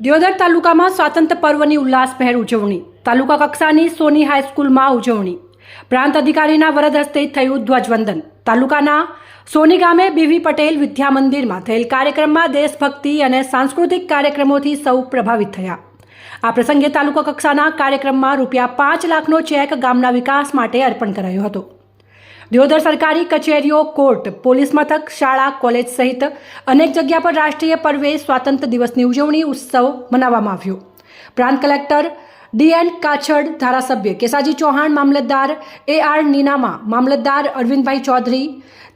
દિયોદર તાલુકામાં સ્વાતંત્ર્ય પર્વની ઉલ્લાસભેર ઉજવણી. તાલુકા કક્ષાની સોની હાઈસ્કૂલમાં ઉજવણી. પ્રાંત અધિકારીના વરદ હસ્તે થયું ધ્વજવંદન. તાલુકાના સોની ગામે બીવી પટેલ વિદ્યા મંદિરમાં થયેલ કાર્યક્રમમાં દેશભક્તિ અને સાંસ્કૃતિક કાર્યક્રમોથી સૌ પ્રભાવિત થયા. આ પ્રસંગે તાલુકા કક્ષાના કાર્યક્રમમાં રૂપિયા પાંચ લાખનો ચેક ગામના વિકાસ માટે અર્પણ કરાયો હતો. દિયોદર સરકારી કચેરીઓ, કોર્ટ, પોલીસ મથક, શાળા, કોલેજ સહિત અનેક જગ્યા પર રાષ્ટ્રીય પર્વે સ્વાતંત્ર્ય દિવસની ઉજવણી ઉત્સવ મનાવવામાં આવ્યો. પ્રાંત કલેક્ટર ડીએન કાછડ, ધારાસભ્ય કેસાજી ચૌહાણ, મામલતદાર એ આર નીનામા, મામલતદાર અરવિંદભાઈ ચૌધરી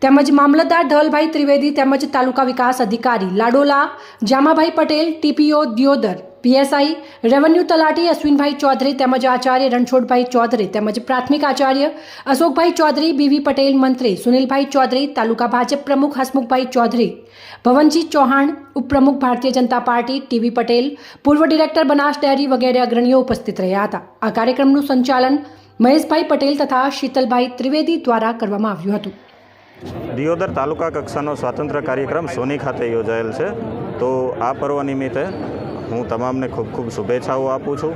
તેમજ મામલતદાર ધવલભાઈ ત્રિવેદી તેમજ તાલુકા વિકાસ અધિકારી Ladola Jamabhai Patel, TPO Deodar PSI revenue તલાટી અશ્વિનભાઈ ચૌધરી તેમજ આચાર્ય રણછોડભાઈ ચૌધરી તેમજ પ્રાથમિક આચાર્ય અશોકભાઈ ચૌધરી બીવી પટેલ મંત્રી, સુનિલભાઈ ચૌધરી, તાલુકા ભાજપ પ્રમુખ હસમુખભાઈ ચૌધરી, ભવનજી ચૌહાણ, ઉપપ્રમુખ ભારતીય જનતા પાર્ટી ટીવી પટેલ, પૂર્વ ડિરેક્ટર બનાસ ડેરી વગેરે અગ્રણીઓ ઉપસ્થિત રહ્યા હતા. આ કાર્યક્રમનું સંચાલન મહેશભાઈ પટેલ તથા શીતલભાઈ ત્રિવેદી દ્વારા કરવામાં આવ્યું હતું. દિયોદર તાલુકા કક્ષાનો સ્વાતંત્ર્ય કાર્યક્રમ સોની ખાતે યોજાયેલ છે. તો આ પર્વ નિમિત્તે હું તમામને ખૂબ ખૂબ શુભેચ્છાઓ આપું છું.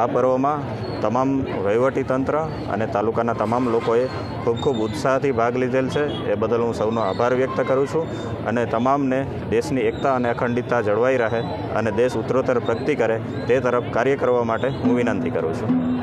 આ પર્વમાં તમામ વહીવટીતંત્ર અને તાલુકાના તમામ લોકોએ ખૂબ ખૂબ ઉત્સાહથી ભાગ લીધેલ છે. એ બદલ હું સૌનો આભાર વ્યક્ત કરું છું અને તમામને દેશની એકતા અને અખંડિતતા જળવાઈ રહે અને દેશ ઉત્તરોત્તર પ્રગતિ કરે તે તરફ કાર્ય કરવા માટે હું વિનંતી કરું છું.